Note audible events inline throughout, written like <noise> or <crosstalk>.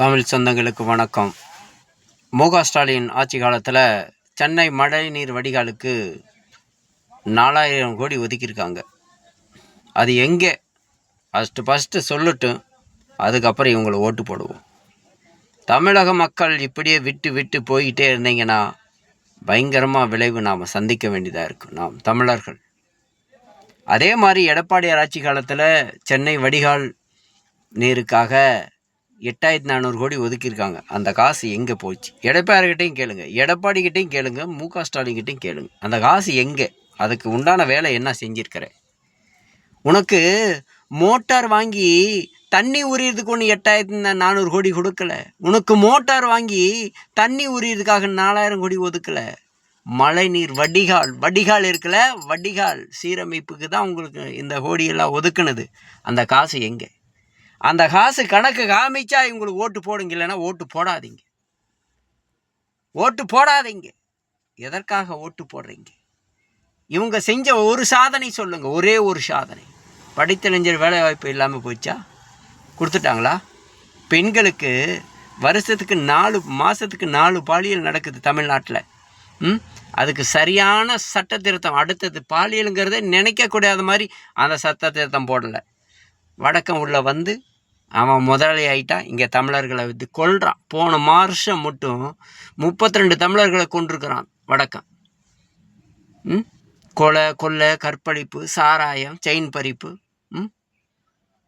தமிழ் சொந்தங்களுக்கு வணக்கம். முக ஸ்டாலின் ஆட்சி காலத்தில் சென்னை மழைநீர் வடிகாலுக்கு நாலாயிரம் கோடி ஒதுக்கியிருக்காங்க. அது எங்கே? ஃபஸ்ட்டு ஃபஸ்ட்டு சொல்லட்டும். அதுக்கப்புறம் இவங்களை ஓட்டு போடுவோம். தமிழக மக்கள் இப்படியே விட்டு விட்டு போய்கிட்டே இருந்தீங்கன்னா பயங்கரமாக விளைவு நாம் சந்திக்க வேண்டியதாக இருக்கும் நாம் தமிழர்கள். அதே மாதிரி எடப்பாடியார் ஆட்சி காலத்தில் சென்னை வடிகால் நீருக்காக எட்டாயிரத்தி நானூறு கோடி ஒதுக்கியிருக்காங்க. அந்த காசு எங்கே போச்சு? எடப்பாடிக்கிட்டையும் கேளுங்க. எடப்பாடிக்கிட்டையும் கேளுங்க. மு க ஸ்டாலின்கிட்டையும் கேளுங்க. அந்த காசு எங்கே? அதுக்கு உண்டான வேலை என்ன செஞ்சிருக்கிற? உனக்கு மோட்டார் வாங்கி தண்ணி உரியதுக்கு ஒன்று எட்டாயிரத்தி நானூறு கோடி கொடுக்கல. உனக்கு மோட்டார் வாங்கி தண்ணி உரியதுக்காக நாலாயிரம் கோடி ஒதுக்கல. மழைநீர் வடிகால். வடிகால் இருக்குல்ல? வடிகால் சீரமைப்புக்கு தான் உங்களுக்கு இந்த கோடியெல்லாம் ஒதுக்குனது. அந்த காசு எங்கே? அந்த காசு கணக்கு காமிச்சா இவங்களுக்கு ஓட்டு போடுங்க இல்லைன்னா ஓட்டு போடாதீங்க. ஓட்டு போடாதீங்க. எதற்காக ஓட்டு போடுறீங்க? இவங்க செஞ்ச ஒரு சாதனை சொல்லுங்கள் ஒரே ஒரு சாதனை. படித்தறிஞர் வேலை வாய்ப்பு இல்லாமல் போச்சா? கொடுத்துட்டாங்களா? பெண்களுக்கு வருஷத்துக்கு நாலு மாதத்துக்கு நாலு பாலியல் நடக்குது தமிழ்நாட்டில். ம்? அதுக்கு சரியான சட்ட திருத்தம் அடுத்தது பாலியலுங்கிறத நினைக்கக்கூடாத மாதிரி அந்த சட்ட திருத்தம் போடலை. வடக்கம் உள்ள வந்து அவன் முதலாளி ஆகிட்டான் இங்கே தமிழர்களை வந்து கொள்கிறான் போன மார்ஷம் மட்டும் முப்பத்தி ரெண்டு தமிழர்களை கொண்டிருக்கிறான் வடக்கம். ம்? கொலை கொள்ளை கற்பழிப்பு சாராயம் செயின் பறிப்பு ம்?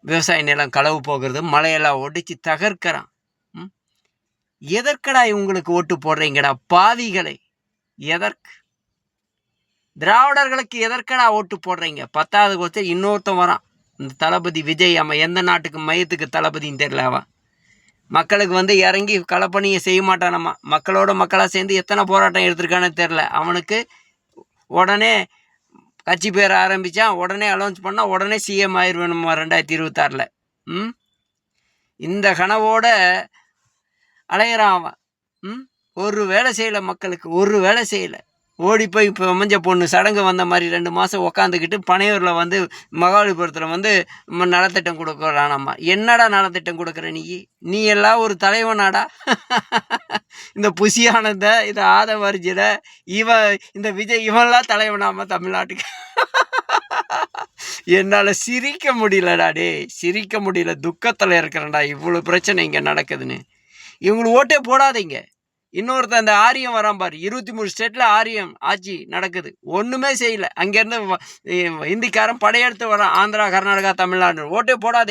விவசாய நிலம் களவு போகிறது மலையெல்லாம் ஒடிச்சு தகர்க்கிறான். ம்? எதற்கடா இவங்களுக்கு ஓட்டு போடுறீங்கடா பாவிகளை? எதற்கு? திராவிடர்களுக்கு எதற்கடா ஓட்டு போடுறீங்க? பத்தாவது கோச்சு இன்னொருத்தன் வரான். இந்த தளபதி விஜய் அவன் எந்த நாட்டுக்கு மையத்துக்கு தளபதின்னு தெரில அவன். மக்களுக்கு வந்து இறங்கி களப்பணியை செய்ய மாட்டானம்மா. மக்களோட மக்களாக சேர்ந்து எத்தனை போராட்டம் எடுத்திருக்கானே தெரில அவனுக்கு உடனே கட்சி பேர் ஆரம்பித்தான் உடனே அலௌன்ஸ் பண்ணால் உடனே சிஎம் ஆயிடுவேணுமா ரெண்டாயிரத்தி இருபத்தாறில். ம்? இந்த கனவோட அலையிறான் அவன். ம்? ஒரு வேலை செய்யலை மக்களுக்கு ஒரு வேலை செய்யலை. ஓடி போய் இப்போ அமைஞ்ச பொண்ணு சடங்கு வந்த மாதிரி ரெண்டு மாதம் உக்காந்துக்கிட்டு பனையூரில் வந்து மகாபலிபுரத்தில் வந்து நலத்திட்டம் கொடுக்குறானாம்மா என்னடா நலத்திட்டம் கொடுக்குற நீ? நீ எல்லாம் ஒரு தலைவனாடா. <laughs> இந்த புசியானந்த இந்த ஆதவர்ஜிட இவன் இந்த விஜய் இவன்லாம் தலைவனாமா தமிழ்நாட்டுக்கு. <laughs> என்னால் சிரிக்க முடியலடா டேய். சிரிக்க முடியல. துக்கத்தில் இருக்கிறேன்டா. இவ்வளோ பிரச்சனை இங்கே நடக்குதுன்னு. இவங்களுக்கு ஓட்டே போடாதீங்க. இன்னொருத்த அந்த ஆரியம் வரான் பாரு. இருபத்தி மூணு ஸ்டேட்டில் ஆரியம் ஆட்சி நடக்குது. ஒன்றுமே செய்யலை. அங்கேருந்து வ- இந்திக்காரன் படையெடுத்து வரான். ஆந்திரா கர்நாடகா தமிழ்நாடு. ஓட்டே போடாது